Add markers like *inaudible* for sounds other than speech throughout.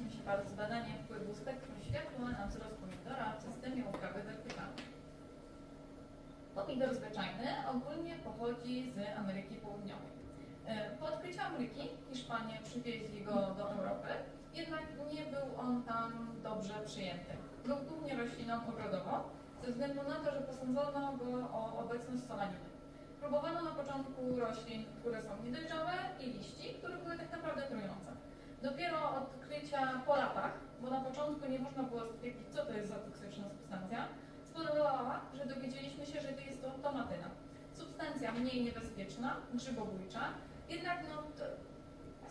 zajęliśmy się bardzo badaniem wpływu spektrum światła na wzrost pomidora w systemie uprawy vertykalnej. Pomidor zwyczajny ogólnie pochodzi z Ameryki Południowej. E, Po odkryciu Ameryki Hiszpanie przywieźli go do Europy, jednak nie był on tam dobrze przyjęty. Był głównie rośliną ogrodową, ze względu na to, że posądzono go o obecność solaniny. Próbowano na początku roślin, które są niedojrzałe i liści, które były tak naprawdę trujące. Dopiero od odkrycia po latach, bo na początku nie można było stwierdzić, co to jest za toksyczna substancja, spowodowała, że dowiedzieliśmy się, że to jest to tomatyna. Substancja mniej niebezpieczna, grzybobójcza, jednak no,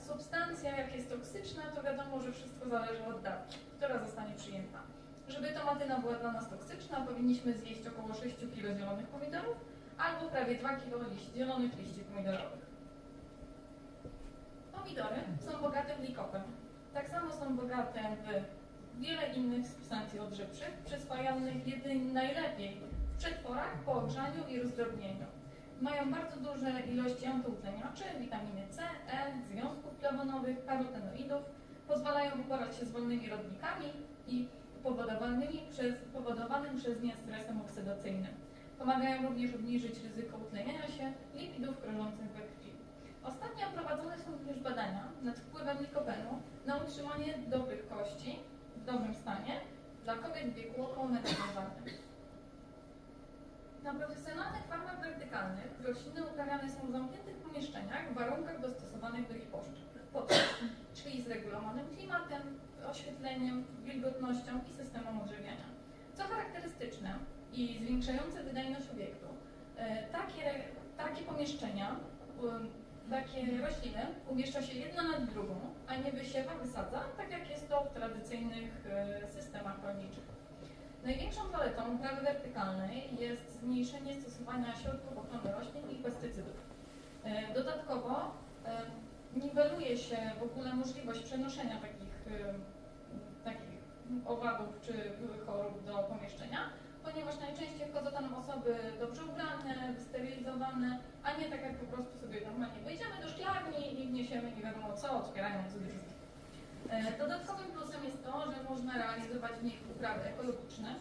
substancja jak jest toksyczna, to wiadomo, że wszystko zależy od dawki, która zostanie przyjęta. Żeby tomatyna była dla nas toksyczna, powinniśmy zjeść około 6 kg zielonych pomidorów albo prawie 2 kg liści, zielonych liści pomidorowych. Pomidory są bogate w likopem. Tak samo są bogate w wiele innych substancji odżywczych, przyswajalnych jedynie najlepiej w przetworach, po ogrzaniu i rozdrobnieniu. Mają bardzo duże ilości antoutleniaczy, witaminy C, E, związków flawonowych, karotenoidów, pozwalają uporać się z wolnymi rodnikami i powodowanymi przez, powodowanym przez nie stresem oksydacyjnym. Pomagają również obniżyć ryzyko utleniania się lipidów krążących we krwi. Ostatnio prowadzone są również badania nad wpływem likopenu na utrzymanie dobrych kości w dobrym stanie dla kobiet w wieku okołomenopauzalnym. Na profesjonalnych farmach wertykalnych rośliny uprawiane są w zamkniętych pomieszczeniach w warunkach dostosowanych do ich potrzeb, *clears throat* czyli z regulowanym klimatem, oświetleniem, wilgotnością i systemem odżywiania. Co charakterystyczne i zwiększające wydajność obiektu, e, takie, takie pomieszczenia, um, takie rośliny umieszcza się jedna nad drugą, a nie wysiewa, wysadza, tak jak jest to w tradycyjnych e, systemach rolniczych. Największą zaletą uprawy wertykalnej jest zmniejszenie stosowania środków ochrony roślin i pestycydów. E, Dodatkowo e, niweluje się w ogóle możliwość przenoszenia takich, takich owadów czy chorób do pomieszczenia, ponieważ najczęściej wchodzą tam osoby dobrze ubrane, wysterylizowane, a nie tak jak po prostu sobie normalnie wejdziemy do szklarni i wniesiemy nie wiadomo co, otwierając drzwi. E, Dodatkowym plusem jest to, że można realizować w nich uprawy ekologiczne.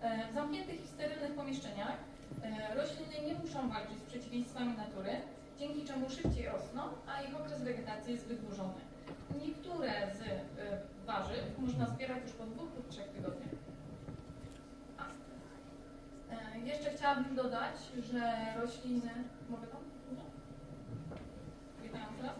E, W zamkniętych i sterylnych pomieszczeniach e, rośliny nie muszą walczyć z przeciwieństwami natury, dzięki czemu szybciej rosną, a ich okres wegetacji jest wydłużony. Niektóre z warzyw można zbierać już po dwóch lub trzech tygodniach. A. E, Jeszcze chciałabym dodać, że rośliny... Mogę tam? Witam teraz.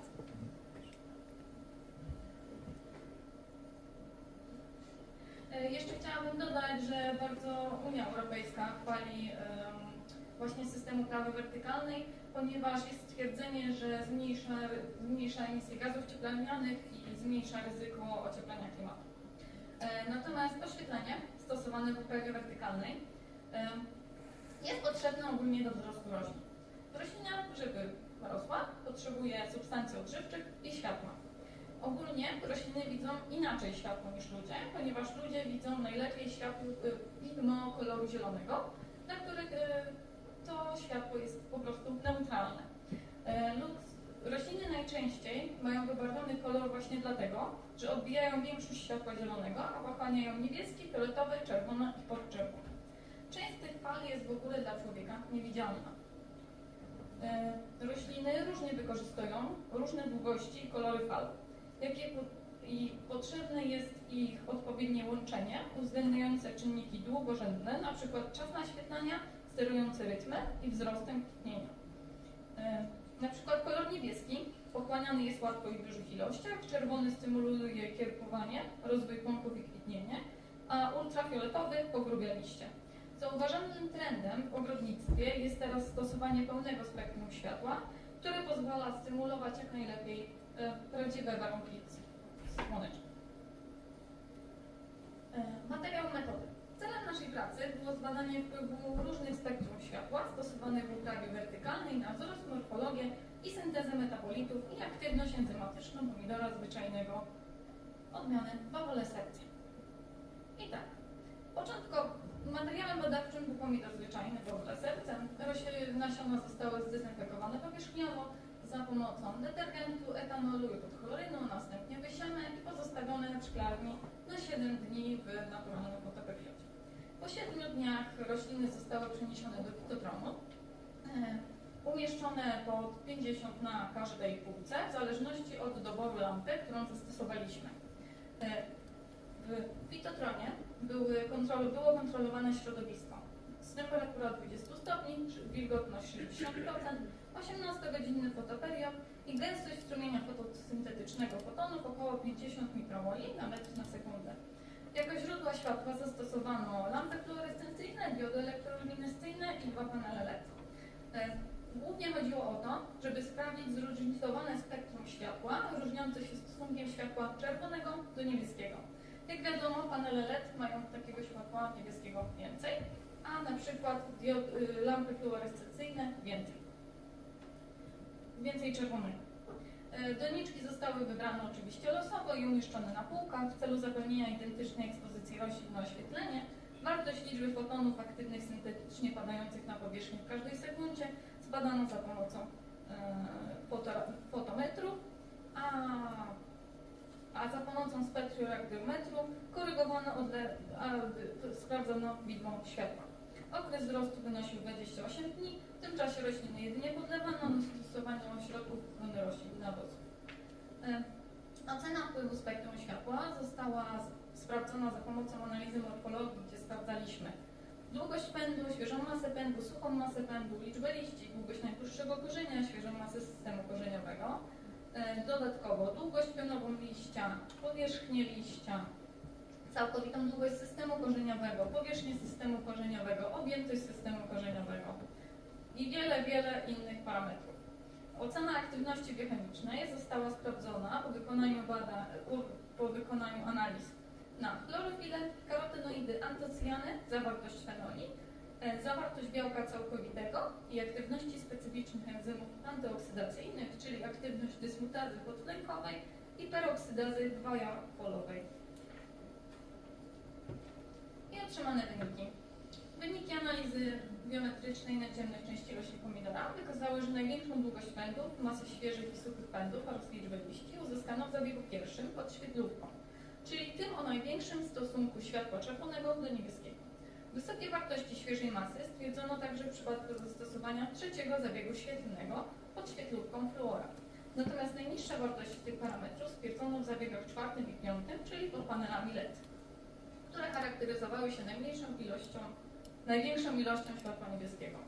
E, Jeszcze chciałabym dodać, że bardzo Unia Europejska chwali właśnie system uprawy wertykalnej, ponieważ jest stwierdzenie, że zmniejsza, zmniejsza emisję gazów cieplarnianych i zmniejsza ryzyko ocieplenia klimatu. E, Natomiast oświetlenie stosowane w uprawie wertykalnej jest potrzebne ogólnie do wzrostu roślin. Roślina, żeby rosła, potrzebuje substancji odżywczych i światła. Ogólnie rośliny widzą inaczej światło niż ludzie, ponieważ ludzie widzą najlepiej światło y, widmo koloru zielonego, dla których y, to światło jest po prostu neutralne. Y, lud, rośliny najczęściej mają wybarwiony kolor właśnie dlatego, że odbijają większość światła zielonego, a pochłaniają niebieski, fioletowy, czerwony i podczerwony. Część tych fal jest w ogóle dla człowieka niewidzialna. E, Rośliny różnie wykorzystują różne długości i kolory fal. Jakie i potrzebne jest ich odpowiednie łączenie, uwzględniające czynniki długorzędne, np. czas naświetlania, sterujący rytmy i wzrostem kwitnienia. E, Na przykład kolor niebieski pochłaniany jest łatwo i w dużych ilościach, czerwony stymuluje kierpowanie, rozwój pąków i kwitnienie, a ultrafioletowy pogrubia liście. Zauważalnym trendem w ogrodnictwie jest teraz stosowanie pełnego spektrum światła, które pozwala stymulować jak najlepiej e, prawdziwe warunki słoneczne. E, Materiał metody. Celem naszej pracy było zbadanie wpływu różnych spektrum światła stosowanych w uprawie wertykalnej na wzrost, morfologię i syntezę metabolitów i aktywność enzymatyczną pomidora zwyczajnego odmiany fawolesercja. I tak, początkowo materiałem badawczym był pomidor zwyczajny fawolesercem. Rośliny nasiona zostały zdezynfekowane powierzchniowo, za pomocą detergentu, etanolu i podchlorynu, następnie wysiane i pozostawione w szklarni na 7 dni w naturalnym fotoperiodzie. Po 7 dniach rośliny zostały przeniesione do fitotronu, e, umieszczone pod 50 na każdej półce, w zależności od doboru lampy, którą zastosowaliśmy. E, W fitotronie były kontrol, było kontrolowane środowisko z temperatura 20 stopni, wilgotność 60%, 18-godzinny fotoperiod i gęstość strumienia fotosyntetycznego fotonów około 50 mikromoli na metr na sekundę. Jako źródła światła zastosowano lampy fluorescencyjne, diody elektroluminestyjne i dwa panele LED. E, Głównie chodziło o to, żeby sprawdzić zróżnicowane spektrum światła, różniące się stosunkiem światła czerwonego do niebieskiego. Jak wiadomo, panele LED mają takiego światła niebieskiego więcej, a na przykład diod, y, lampy fluorescencyjne więcej. Więcej czerwonego. E, Doniczki zostały wybrane oczywiście losowo i umieszczone na półkach w celu zapewnienia identycznej ekspozycji roślin na oświetlenie. Wartość liczby fotonów aktywnych syntetycznie padających na powierzchnię w każdej sekundzie zbadano za pomocą e, foto, fotometru, a, a za pomocą spektroradiometru korygowano, odle, a, sprawdzono widmo światła. Okres wzrostu wynosił 28 dni, w tym czasie rośliny jedynie podlewano do stosowania środków ochrony roślin nawozów. E, Ocena wpływu spektrum światła została sprawdzona za pomocą analizy morfologii, gdzie sprawdzaliśmy długość pędu, świeżą masę pędu, suchą masę pędu, liczbę liści, długość najdłuższego korzenia, świeżą masę systemu korzeniowego. E, Dodatkowo długość pionową liścia, powierzchnię liścia, całkowitą długość systemu korzeniowego, powierzchnię systemu korzeniowego, objętość systemu korzeniowego i wiele, wiele innych parametrów. Ocena aktywności biochemicznej została sprawdzona po wykonaniu, bada, po, wykonaniu analiz na chlorofile, karotenoidy, antocyjany, zawartość fenoli, zawartość białka całkowitego i aktywności specyficznych enzymów antyoksydacyjnych, czyli aktywność dysmutazy podtlenkowej i peroksydazy dwojapolowej. I otrzymane wyniki. Wyniki analizy biometrycznej nadziemnych części roślin pomidora wykazały, że największą długość pędów, masę świeżych i suchych pędów oraz liczbę liści uzyskano w zabiegu pierwszym pod świetlówką, czyli tym o największym stosunku światła czerwonego do niebieskiego. Wysokie wartości świeżej masy stwierdzono także w przypadku zastosowania trzeciego zabiegu świetlnego pod świetlówką fluora. Natomiast najniższa wartość tych parametrów stwierdzono w zabiegach czwartym i piątym, czyli pod panelami LED, które charakteryzowały się najmniejszą ilością największą ilością światła niebieskiego.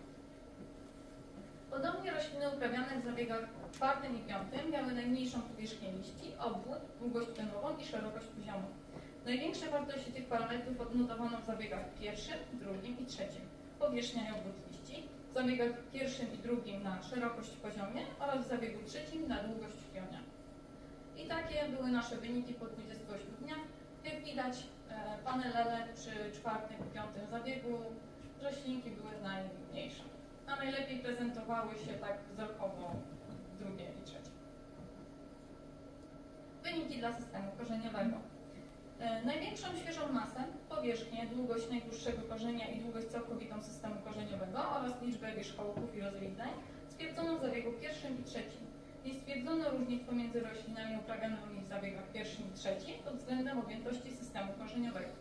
Podobnie rośliny uprawiane w zabiegach czwartym i piątym miały najmniejszą powierzchnię liści, obwód, długość pionową i szerokość poziomą. Największe wartości tych parametrów odnotowano w zabiegach pierwszym, drugim i trzecim. Powierzchnia i obwód liści, w zabiegach pierwszym i drugim na szerokość poziomie oraz w zabiegu trzecim na długość w pionie. I takie były nasze wyniki po 28 dniach. Jak widać, e, panele LED przy czwartym i piątym zabiegu roślinki były najmniejsze, a najlepiej prezentowały się tak wzrokowo drugie i trzecie. Wyniki dla systemu korzeniowego. E, Największą świeżą masę, powierzchnię, długość najdłuższego korzenia i długość całkowitą systemu korzeniowego oraz liczbę wierzchołków i rozwidzeń stwierdzono w zabiegu pierwszym i trzecim. Nie stwierdzono różnic pomiędzy roślinami uprawianymi w zabiegach pierwszym i trzecim pod względem objętości systemu korzeniowego.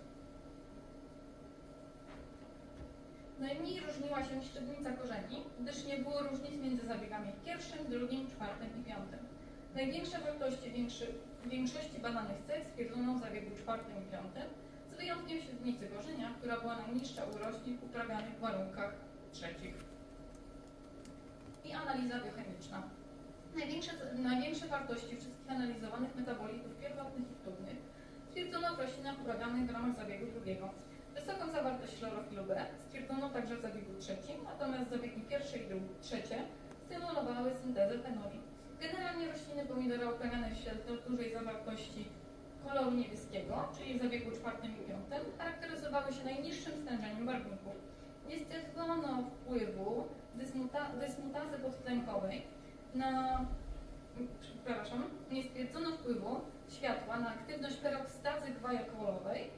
Najmniej różniła się średnica korzeni, gdyż nie było różnic między zabiegami pierwszym, drugim, czwartym i piątym. Największe wartości większy, większości badanych cech stwierdzono w zabiegu czwartym i piątym, z wyjątkiem średnicy korzenia, która była najniższa u roślin uprawianych w warunkach trzecich. I analiza biochemiczna. Największe, największe wartości wszystkich analizowanych metabolitów pierwotnych i wtórnych stwierdzono w roślinach uprawianych w ramach zabiegu drugiego. Wysoką zawartość chlorofilu B stwierdzono także w zabiegu trzecim, natomiast zabiegi pierwsze i drugie, trzecie stymulowały syntezę fenoli. Generalnie rośliny pomidora świetle dużej zawartości koloru niebieskiego, czyli w zabiegu czwartym i piątym, charakteryzowały się najniższym stężeniem barwników. Nie stwierdzono wpływu dysmuta, dysmutazy podtlenkowej na przepraszam, nie stwierdzono wpływu światła na aktywność peroksydazy gwajakolowej,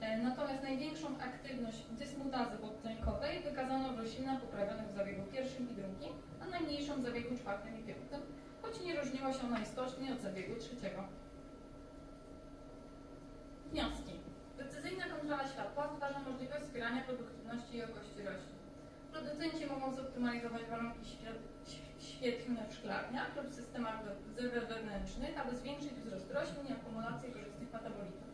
e, natomiast największą aktywność dysmutazy podtlenkowej wykazano w roślinach uprawionych w zabiegu pierwszym i drugim, a najmniejszą w zabiegu czwartym i piątym. Choć nie różniła się ona istotnie od zabiegu trzeciego. Wnioski. Precyzyjna kontrola światła stwarza możliwość wspierania produktywności i jakości roślin. Producenci mogą zoptymalizować warunki świetlne w szklarniach lub systemach we- wewnętrznych, aby zwiększyć wzrost roślin i akumulację korzystnych metabolitów.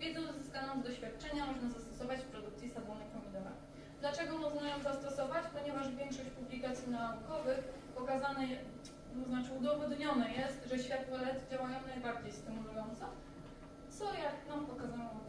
Wiedzę uzyskaną z doświadczenia można zastosować w produkcji sadzonek pomidora. Dlaczego można ją zastosować? Ponieważ większość publikacji naukowych pokazane, je- to znaczy udowodnione jest, że światło LED działają najbardziej stymulująco, co jak nam pokazało